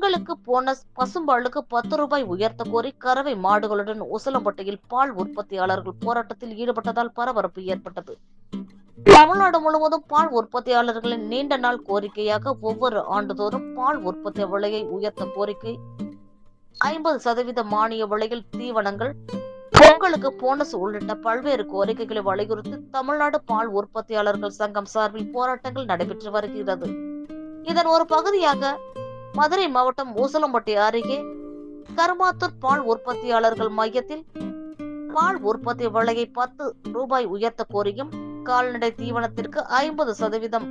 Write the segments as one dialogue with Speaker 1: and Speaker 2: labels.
Speaker 1: பொங்கலுக்கு போனஸ் பசும்பாலுக்கு பத்து ரூபாய் உயர்த்த கோரி கறவை மாடுகளுடன் உசலம்பட்டியில் பால் உற்பத்தியாளர்கள் போராட்டத்தில் ஈடுபட்டதால் பரபரப்பு ஏற்பட்டது. தமிழ்நாடு முழுவதும் பால் உற்பத்தியாளர்களின் நீண்ட நாள் கோரிக்கையாக ஒவ்வொரு ஆண்டுதோறும் பால் உற்பத்தி விலையை உயர்த்த கோரிக்கை. ஐம்பது சதவீத மானிய விலையில் தீவனங்கள் பொங்கலுக்கு போனஸ் உள்ளிட்ட பல்வேறு கோரிக்கைகளை வலியுறுத்தி தமிழ்நாடு பால் உற்பத்தியாளர்கள் சங்கம் சார்பில் போராட்டங்கள் நடைபெற்று வருகிறது. இதன் ஒரு பகுதியாக மதுரை மாவட்டம் ஊசலம்பட்டி அருகே கருமாத்தூர் பால் உற்பத்தியாளர்கள் மையத்தில் பால் உற்பத்தி விலையை பத்து ரூபாய் உயர்த்த கோரியும் கால்நடை தீவனத்திற்கு ஐம்பது சதவீதம்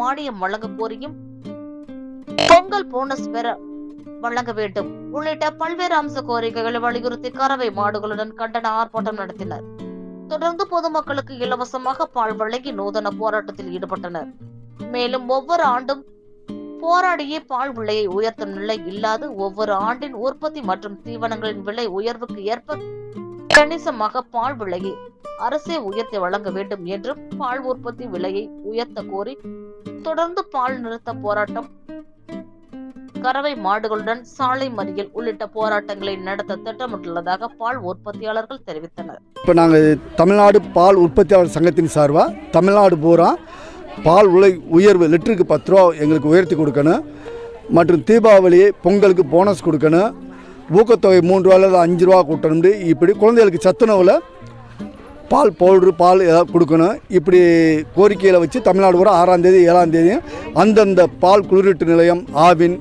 Speaker 1: மானியம் வழங்க கோரியும் பொங்கல் போனஸ் பெற வழங்க வேண்டும். உள்ளிட்ட பல்வேறு அம்ச கோரிக்கைகளை வலியுறுத்தி கறவை மாடுகளுடன் கண்டன ஆர்ப்பாட்டம் நடத்தினர். தொடர்ந்து பொதுமக்களுக்கு இலவசமாக பால் வழங்கி நூதன போராட்டத்தில் ஈடுபட்டனர். மேலும் ஒவ்வொரு ஆண்டும் போராடியே பால் விலையை உயர்த்தும் நிலை இல்லாது ஒவ்வொரு ஆண்டின் உற்பத்தி மற்றும் தீவனங்களின் விலை உயர்வுக்கு ஏற்ப கணிசமாக பால் விலையை அரசே உயர்த்தி வழங்க வேண்டும் என்றும் பால் உற்பத்தி விலையை உயர்த்த கோரி தொடர்ந்து பால் நிறுத்த போராட்டம். கறவை மாடுகளுடன் சாலை மறியல் உள்ளிட்ட போராட்டங்களை நடத்த திட்டமிட்டுள்ளதாக பால் உற்பத்தியாளர்கள் தெரிவித்தனர்.
Speaker 2: இப்போ நாங்கள் தமிழ்நாடு பால் உற்பத்தியாளர் சங்கத்தின் சார்பாக தமிழ்நாடு பூரா பால் உலை உயர்வு லிட்டருக்கு பத்து ரூபா எங்களுக்கு உயர்த்தி கொடுக்கணும். மற்றும் தீபாவளி பொங்கலுக்கு போனஸ் கொடுக்கணும். ஊக்கத்தொகை மூன்று ரூபா அஞ்சு ரூபா கூட்டணும் இப்படி குழந்தைகளுக்கு சத்துணவில் பால் பவுட்ரு பால் ஏதாவது கொடுக்கணும். இப்படி கோரிக்கையில் வச்சு தமிழ்நாடு பூரா ஆறாந்தேதி ஏழாந்தேதியும் அந்தந்த பால் குளிரீட்டு நிலையம் ஆவின்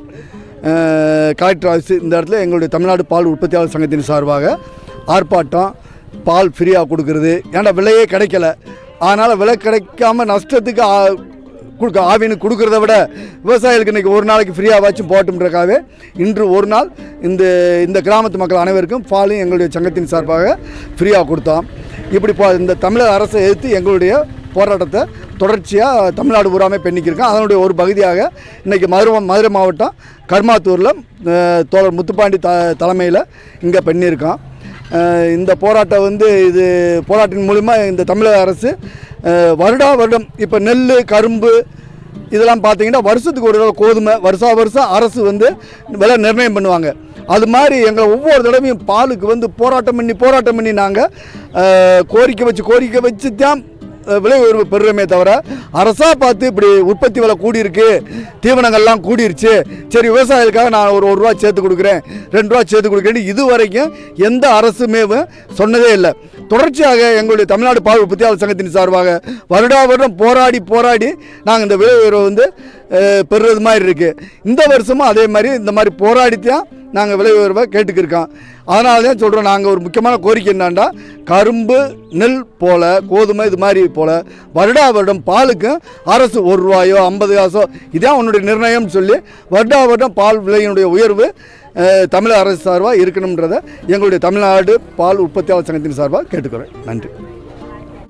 Speaker 2: கலெக்டர் ஆஃபீஸ் இந்த இடத்துல எங்களுடைய தமிழ்நாடு பால் உற்பத்தியாளர் சங்கத்தின் சார்பாக ஆர்ப்பாட்டம் பால் ஃப்ரீயாக கொடுக்கறது. ஏன்னா விலையே கிடைக்கல. அதனால் விலை கிடைக்காம நஷ்டத்துக்கு கொடுக்க ஆவினுக்கு கொடுக்கறத விட விவசாயிகளுக்கு இன்றைக்கி ஒரு நாளைக்கு ஃப்ரீயாக வச்சும் போட்டுன்றக்காகவே இன்று ஒரு நாள் இந்த இந்த கிராமத்து மக்கள் அனைவருக்கும் பாலையும் எங்களுடைய சங்கத்தின் சார்பாக ஃப்ரீயாக கொடுத்தோம். இப்படி போ இந்த தமிழக அரசை எதிர்த்து எங்களுடைய போராட்டத்தை தொடர்ச்சியாக தமிழ்நாடு பூராமே பெண்ணிக்கிருக்கோம். அதனுடைய ஒரு பகுதியாக இன்றைக்கி மதுரை மதுரை மாவட்டம் கர்மாத்தூரில் தோழர் முத்துப்பாண்டி த தலைமையில் இங்கே பண்ணியிருக்கோம் இந்த போராட்டம் வந்து இது போராட்டின் மூலிமா இந்த தமிழக அரசு வருடா வருடம் இப்போ நெல் கரும்பு இதெல்லாம் பார்த்தீங்கன்னா வருஷத்துக்கு ஒரு தடவை கோதுமை வருஷா வருஷம் அரசு வந்து விலை நிர்ணயம் பண்ணுவாங்க. அது மாதிரி எங்களை ஒவ்வொரு தடவையும் பாலுக்கு வந்து போராட்டம் பண்ணி போராட்டம் பண்ணி நாங்கள் கோரிக்கை வச்சு கோரிக்கை வச்சு தான் விலை உயர்வு பெறுறமே தவிர அரசாக பார்த்து இப்படி உற்பத்தி விலை கூடியிருக்கு தீவனங்கள்லாம் கூடிருச்சு. சரி விவசாயிகளுக்காக நான் ஒரு ஒரு ரூபா சேர்த்து கொடுக்குறேன் ரெண்டு ரூபா சேர்த்து கொடுக்குறேன்னு இது வரைக்கும் எந்த அரசுமே சொன்னதே இல்லை. தொடர்ச்சியாக எங்களுடைய தமிழ்நாடு பால் உற்பத்தியாளர் சங்கத்தின் சார்பாக வருடா வருடம் போராடி போராடி நாங்கள் இந்த விலை உயர்வை வந்து பெறுறது மாதிரி இருக்குது இந்த வருஷமும் அதே மாதிரி இந்த மாதிரி போராடி தான் நாங்கள் விலை உயர்வை கேட்டுக்கிருக்கோம். அதனால தான் சொல்கிறோம் நாங்கள் ஒரு முக்கியமான கோரிக்கை என்னான்டா கரும்பு நெல் போல் கோதுமை இது மாதிரி போல் வருடா வருடம் பாலுக்கும் அரசு ஒரு ரூபாயோ ஐம்பது காசோ இதான் உன்னுடைய நிர்ணயம்னு சொல்லி வருடா வருடம் பால் விலையினுடைய உயர்வு தமிழக அரசு சார்பாக இருக்கணுன்றதை எங்களுடைய தமிழ்நாடு பால் உற்பத்தியாளர் சங்கத்தின் சார்பாக கேட்டுக்கிறேன் நன்றி.